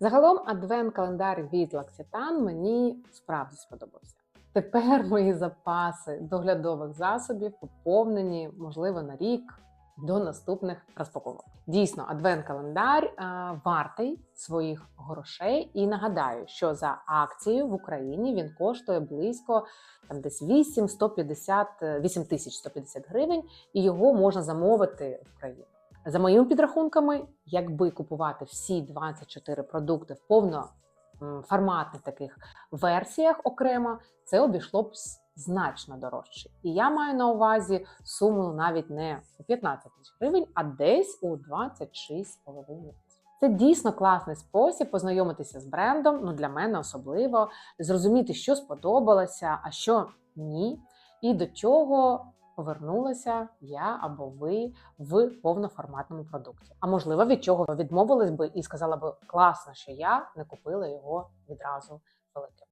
Загалом адвент-календар від L'Occitane мені справді сподобався. Тепер мої запаси доглядових засобів поповнені, можливо, на рік до наступних розпаковок. Дійсно, адвент-календар е, вартий своїх грошей. І нагадаю, що за акцією в Україні він коштує близько там десь 8 150, е, 8150 гривень, і його можна замовити в країну. За моїми підрахунками, якби купувати всі 24 продукти в повноформатних таких версіях окремо, це обійшло б значно дорожче. І я маю на увазі суму навіть не у 15 тисяч гривень, а десь у 26,5 тисяч. Це дійсно класний спосіб познайомитися з брендом. Ну для мене особливо зрозуміти, що сподобалося, а що ні, і до чого повернулася я або ви в повноформатному продукті. А можливо, від чого відмовились би і сказала би класно, що я не купила його відразу великим.